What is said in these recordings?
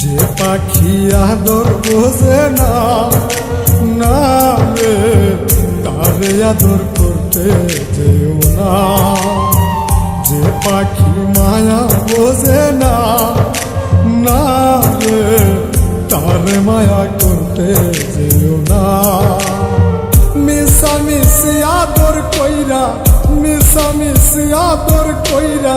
যে পাখি আদর বোঝে না না তারে আদর করতে যেও না। যে পাখি মায়া বোঝে না না তারে মায়া করতে যেও না। মিশা মিশি আদর কইরা মিশা মিশি আদর কইরা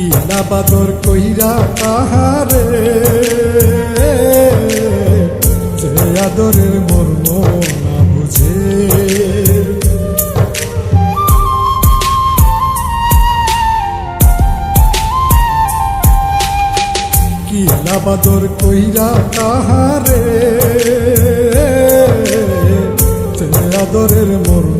কিলা বাদর কইরা তাহারে যে আদরের মর্ম না বুঝে। কিলা বাদর কইরা তাহারে যে আদরের মর্ম